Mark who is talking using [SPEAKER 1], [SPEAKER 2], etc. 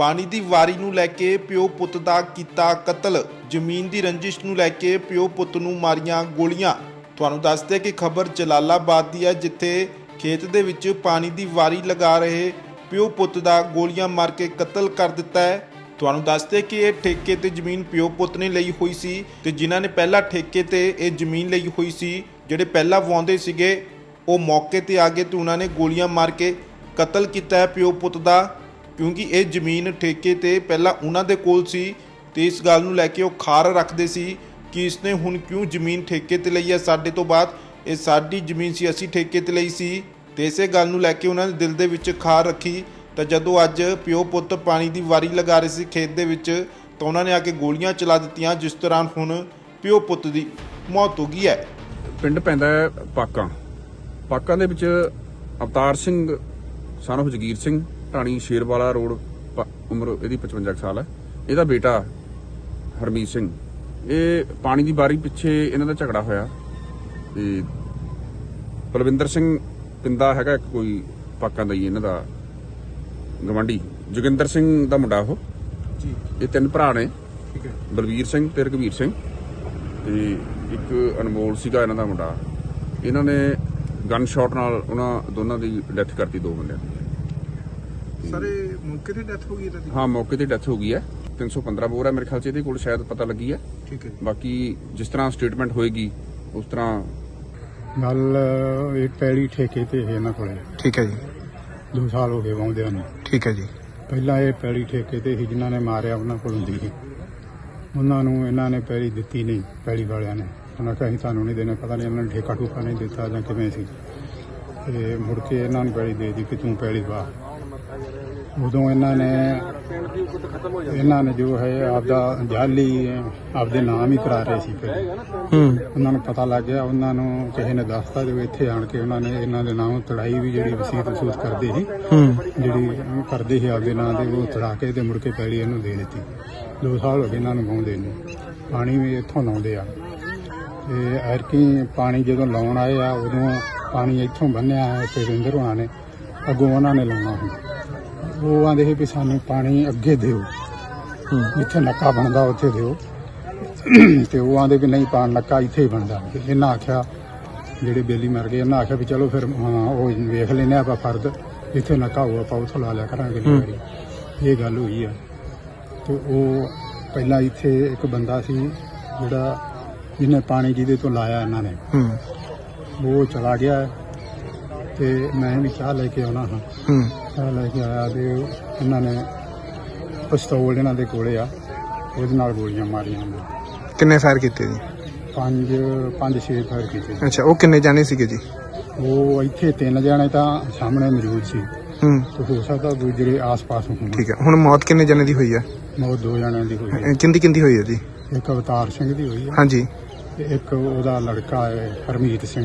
[SPEAKER 1] ਪਾਣੀ ਦੀ ਵਾਰੀ ਨੂੰ ਲੈ ਕੇ ਪਿਓ ਪੁੱਤ ਦਾ ਕੀਤਾ ਕਤਲ। ਜ਼ਮੀਨ ਦੀ ਰੰਜਿਸ਼ ਨੂੰ ਲੈ ਕੇ ਪਿਓ ਪੁੱਤ ਨੂੰ ਮਾਰੀਆਂ ਗੋਲੀਆਂ। ਤੁਹਾਨੂੰ ਦੱਸਦੇ ਕਿ ਖਬਰ ਜਲਾਲਾਬਾਦ ਦੀ ਹੈ, ਜਿੱਥੇ ਖੇਤ ਦੇ ਵਿੱਚ ਪਾਣੀ ਦੀ ਵਾਰੀ ਲਗਾ ਰਹੇ ਪਿਓ ਪੁੱਤ ਦਾ ਗੋਲੀਆਂ ਮਾਰ ਕੇ ਕਤਲ ਕਰ ਦਿੱਤਾ ਹੈ। ਤੁਹਾਨੂੰ ਦੱਸਦੇ ਕਿ ਇਹ ਠੇਕੇ ਤੇ ਜ਼ਮੀਨ ਪਿਓ ਪੁੱਤ ਨੇ ਲਈ ਹੋਈ ਸੀ ਤੇ ਜਿਨ੍ਹਾਂ ਨੇ ਪਹਿਲਾਂ ਠੇਕੇ ਤੇ ਇਹ ਜ਼ਮੀਨ ਲਈ ਹੋਈ ਸੀ, ਜਿਹੜੇ ਪਹਿਲਾਂ ਵਾਉਂਦੇ ਸੀਗੇ, ਉਹ ਮੌਕੇ ਤੇ ਆ ਗਏ ਤੇ ਉਹਨਾਂ ਨੇ ਗੋਲੀਆਂ ਮਾਰ ਕੇ ਕਤਲ ਕੀਤਾ ਹੈ ਪਿਓ ਪੁੱਤ ਦਾ। ਕਿਉਂਕਿ ਇਹ ਜ਼ਮੀਨ ਠੇਕੇ ਤੇ ਪਹਿਲਾਂ ਉਹਨਾਂ ਦੇ ਕੋਲ ਸੀ ਤੇ ਇਸ ਗੱਲ ਨੂੰ ਲੈ ਕੇ ਉਹ ਖਾਰ ਰੱਖਦੇ ਸੀ ਕਿ ਇਸਨੇ ਹੁਣ ਕਿਉਂ ਜ਼ਮੀਨ ਠੇਕੇ ਤੇ ਲਈ ਹੈ? ਸਾਡੇ ਤੋਂ ਬਾਅਦ ਇਹ ਸਾਡੀ ਜ਼ਮੀਨ ਸੀ, ਅਸੀਂ ਠੇਕੇ ਤੇ ਲਈ ਸੀ ਤੇ ਇਸੇ ਗੱਲ ਨੂੰ ਲੈ ਕੇ ਉਹਨਾਂ ਨੇ ਦਿਲ ਦੇ ਵਿੱਚ ਖਾਰ ਰੱਖੀ। ਤਾਂ ਜਦੋਂ ਅੱਜ ਪਿਓ ਪੁੱਤ ਪਾਣੀ ਦੀ ਵਾਰੀ ਲਗਾ ਰਹੇ ਸੀ ਖੇਤ ਦੇ ਵਿੱਚ, ਤਾਂ ਉਹਨਾਂ ਨੇ ਆ ਕੇ ਗੋਲੀਆਂ ਚਲਾ ਦਿੱਤੀਆਂ, ਜਿਸ ਦੌਰਾਨ ਹੁਣ ਪਿਓ ਪੁੱਤ ਦੀ ਮੌਤ ਹੋ ਗਈ ਹੈ।
[SPEAKER 2] ਪਿੰਡ ਪੈਂਦਾ ਹੈ ਪਾਕਾਂ। ਪਾਕਾਂ ਦੇ ਵਿੱਚ Avtar Singh, son of Jagir Singh. Dhani Sherwala road ਉਮਰ ਇਹਦੀ 55 ਕੁ ਸਾਲ ਹੈ। ਇਹਦਾ ਬੇਟਾ ਹਰਮੀਤ ਸਿੰਘ। ਇਹ ਪਾਣੀ ਦੀ ਬਾਰੀ ਪਿੱਛੇ ਇਹਨਾਂ ਦਾ ਝਗੜਾ ਹੋਇਆ। ਤੇ ਬਲਵਿੰਦਰ ਸਿੰਘ ਪਿੰਦਾ ਹੈਗਾ ਇੱਕ ਕੋਈ ਪਾਕਾਂ ਦਾ ਹੀ ਇਹਨਾਂ ਦਾ ਗਵੰਡੀ ਜੋਗਿੰਦਰ ਸਿੰਘ ਦਾ ਮੁੰਡਾ ਉਹ।
[SPEAKER 1] ਜੀ।
[SPEAKER 2] ਇਹ ਤਿੰਨ ਭਰਾ ਨੇ।
[SPEAKER 1] ਠੀਕ ਹੈ।
[SPEAKER 2] ਬਲਵੀਰ ਸਿੰਘ ਤੇ ਰਘਵੀਰ ਸਿੰਘ। ਤੇ ਇੱਕ ਅਨਮੋਲ ਸੀਗਾ ਇਹਨਾਂ ਦਾ ਮੁੰਡਾ। ਇਹਨਾਂ ਨੇ ਗਨ ਸ਼ਾਟ ਨਾਲ ਉਹਨਾਂ ਦੋਨਾਂ ਦੀ ਡੈਥ ਕਰਤੀ ਦੋ ਬੰਦਿਆਂ ਦੀ।
[SPEAKER 1] ਸਾਰੇ ਮੌਕੇ ਤੇ ਡੈਥ ਹੋ ਗਈ
[SPEAKER 2] ਹਾਂ ਮੌਕੇ ਤੇ ਡੈਥ ਹੋ ਗਈ ਹੈ। 315 ਬੋਰ ਹੈ ਮੇਰੇ ਖਿਆਲ 'ਚ ਇਹਦੇ ਕੋਲ ਸ਼ਾਇਦ ਪਤਾ ਲੱਗੀ ਹੈ।
[SPEAKER 1] ਠੀਕ ਹੈ
[SPEAKER 2] ਬਾਕੀ ਜਿਸ ਤਰ੍ਹਾਂ ਸਟੇਟਮੈਂਟ ਹੋਏਗੀ ਉਸ ਤਰ੍ਹਾਂ
[SPEAKER 3] ਗੱਲ ਇਹ ਪੈਲੀ ਠੇਕੇ ਤੇ ਹੈ ਇਹਨਾਂ ਕੋਲੇ।
[SPEAKER 4] ਠੀਕ ਹੈ ਜੀ।
[SPEAKER 3] 2 ਸਾਲ ਹੋ ਗਏ ਵਾਉਂਦਿਆਂ ਨੂੰ।
[SPEAKER 4] ਠੀਕ ਹੈ ਜੀ।
[SPEAKER 3] ਪਹਿਲਾਂ ਇਹ ਪੈਲੀ ਠੇਕੇ ਤੇ ਸੀ ਜਿਨ੍ਹਾਂ ਨੇ ਮਾਰਿਆ ਉਹਨਾਂ ਕੋਲ ਹੁੰਦੀ ਸੀ। ਉਹਨਾਂ ਨੂੰ ਇਹਨਾਂ ਨੇ ਪੈਲੀ ਦਿੱਤੀ ਨਹੀਂ ਪੈਲੀ ਵਾਲਿਆਂ ਨੇ। ਉਹਨਾਂ ਕਿਹਾ ਅਸੀਂ ਤੁਹਾਨੂੰ ਨਹੀਂ ਦੇਣਾ ਪਤਾ ਨਹੀਂ ਇਹਨਾਂ ਨੇ ਠੇਕਾ ਠੂਕਾ ਨਹੀਂ ਦਿੱਤਾ ਜਾਂ ਕਿਵੇਂ ਸੀ। ਤੇ ਮੁੜ ਕੇ ਇਹਨਾਂ ਨੂੰ ਪੈਲੀ ਦੇ ਦਿੱਤੀ ਕਿ ਤੂੰ ਪੈਲੀ ਵਾ ਉਦੋਂ ਇਹਨਾਂ ਨੇ ਇਹਨਾਂ ਨੇ ਜੋ ਹੈ ਆਪਦਾ ਜਾਲੀ ਆਪਦੇ ਨਾਮ ਹੀ ਕਰਾ ਰਹੇ ਸੀ ਪਹਿਲੇ
[SPEAKER 4] ਹੂੰ।
[SPEAKER 3] ਉਹਨਾਂ ਨੂੰ ਪਤਾ ਲੱਗ ਗਿਆ ਉਹਨਾਂ ਨੂੰ ਕਿਸੇ ਨੇ ਦੱਸਤਾ ਜੋ ਇੱਥੇ ਆਣ ਕੇ ਉਹਨਾਂ ਨੇ ਇਹਨਾਂ ਦੇ ਨਾਮ ਤੜਾਈ ਵੀ ਜਿਹੜੀ ਵਸੀਤ ਵਸੂਤ ਕਰਦੇ ਸੀ।
[SPEAKER 4] ਹੂੰ।
[SPEAKER 3] ਜਿਹੜੀ ਕਰਦੇ ਸੀ ਆਪਦੇ ਨਾਂ ਦੇ ਉਹ ਤੜਾ ਕੇ ਤੇ ਮੁੜ ਕੇ ਪੈਲੀ ਇਹਨੂੰ ਦੇ ਦਿੱਤੀ। ਦੋ ਸਾਲ ਹੋ ਗਏ ਇਹਨਾਂ ਨੂੰ ਗਾਉਂਦੇ ਨੂੰ। ਪਾਣੀ ਵੀ ਇੱਥੋਂ ਲਾਉਂਦੇ ਆ। ਤੇ ਐਰਕੀ ਪਾਣੀ ਜਦੋਂ ਲਾਉਣ ਆਏ ਆ ਉਦੋਂ ਪਾਣੀ ਇੱਥੋਂ ਬੰਨਿਆ ਹੈ ਤੇ ਰਿੰਦਰ ਹੋਣਾ ਨੇ ਅੱਗੋਂ ਉਹਨਾਂ ਨੇ ਲਾਉਣਾ ਸੀ। ਉਹ ਆਂਦੇ ਸੀ ਵੀ ਸਾਨੂੰ ਪਾਣੀ ਅੱਗੇ ਦਿਓ। ਜਿੱਥੇ ਨੱਕਾ ਬਣਦਾ ਉੱਥੇ ਦਿਓ। ਤੇ ਉਹ ਆਂਦੇ ਵੀ ਨਹੀਂ ਪਾਣ ਨੱਕਾ ਇੱਥੇ ਹੀ ਬਣਦਾ। ਇਹਨਾਂ ਆਖਿਆ ਜਿਹੜੇ ਬੇਲੀ ਮਰ ਗਏ ਇਹਨਾਂ ਆਖਿਆ ਵੀ ਚਲੋ ਫਿਰ ਹਾਂ, ਉਹ ਵੇਖ ਲੈਨੇ ਆਪਾਂ ਫਰਦ ਜਿੱਥੇ ਨੱਕਾ ਹੋਊ ਆਪਾਂ ਉੱਥੋਂ ਲਾ ਲਿਆ ਕਰਾਂਗੇ ਵਾਰੀ ਇਹ ਗੱਲ ਹੋਈ ਆ। ਤੇ ਉਹ ਪਹਿਲਾਂ ਇੱਥੇ ਇੱਕ ਬੰਦਾ ਸੀ ਜਿਹੜਾ ਜਿਹਨੇ ਪਾਣੀ ਜਿਹਦੇ ਤੋਂ ਲਾਇਆ ਇਹਨਾਂ ਨੇ। ਉਹ ਚਲਾ ਗਿਆ। ਤੇ ਮੈਂ ਵੀ ਚਾਹ ਲੈ ਕੇ ਆਉਣਾ ਹਾਂ।
[SPEAKER 4] ਹੂੰ।
[SPEAKER 3] ਚਾਹ ਲੈ ਕੇ ਆਇਆ ਤੇ ਇਹਨਾਂ ਨੇ ਪਿਸਤੌਲ ਇਹਨਾਂ ਦੇ ਕੋਲੇ ਆ ਉਹਦੇ ਨਾਲ ਗੋਲੀਆਂ ਮਾਰੀਆਂ ਉਹਨੇ
[SPEAKER 4] ਕਿੰਨੇ ਫਾਇਰ ਕੀਤੇ ਜੀ?
[SPEAKER 3] ਪੰਜ ਪੰਜ ਛੇ ਫਾਇਰ ਕੀਤੇ।
[SPEAKER 4] ਅੱਛਾ ਉਹ ਕਿੰਨੇ ਜਾਣੇ ਸੀਗੇ ਜੀ?
[SPEAKER 3] ਉਹ ਇੱਥੇ ਤਿੰਨ ਜਣੇ ਤਾਂ ਸਾਹਮਣੇ ਮੌਜੂਦ ਸੀ।
[SPEAKER 4] ਹੂੰ।
[SPEAKER 3] ਤੇ ਹੋ ਸਕਦਾ ਦੂਜੇ ਆਸ-ਪਾਸ ਹੋਣ।
[SPEAKER 4] ਠੀਕ ਹੈ ਹੁਣ ਮੌਤ ਕਿੰਨੇ ਜਾਣੇ ਦੀ ਹੋਈ ਹੈ
[SPEAKER 3] ਮੌਤ ਦੋ ਜਣਿਆਂ ਦੀ ਹੋਈ ਹੈ
[SPEAKER 4] ਕਿੰਦੀ ਕਿੰਦੀ ਹੋਈ ਹੈ ਜੀ?
[SPEAKER 3] ਇੱਕ ਅਵਤਾਰ ਸਿੰਘ ਦੀ ਹੋਈ ਹੈ
[SPEAKER 4] ਹਾਂਜੀ।
[SPEAKER 3] ਤੇ ਇੱਕ ਉਹਦਾ ਲੜਕਾ ਹੈ ਹਰਮੀਤ ਸਿੰਘ।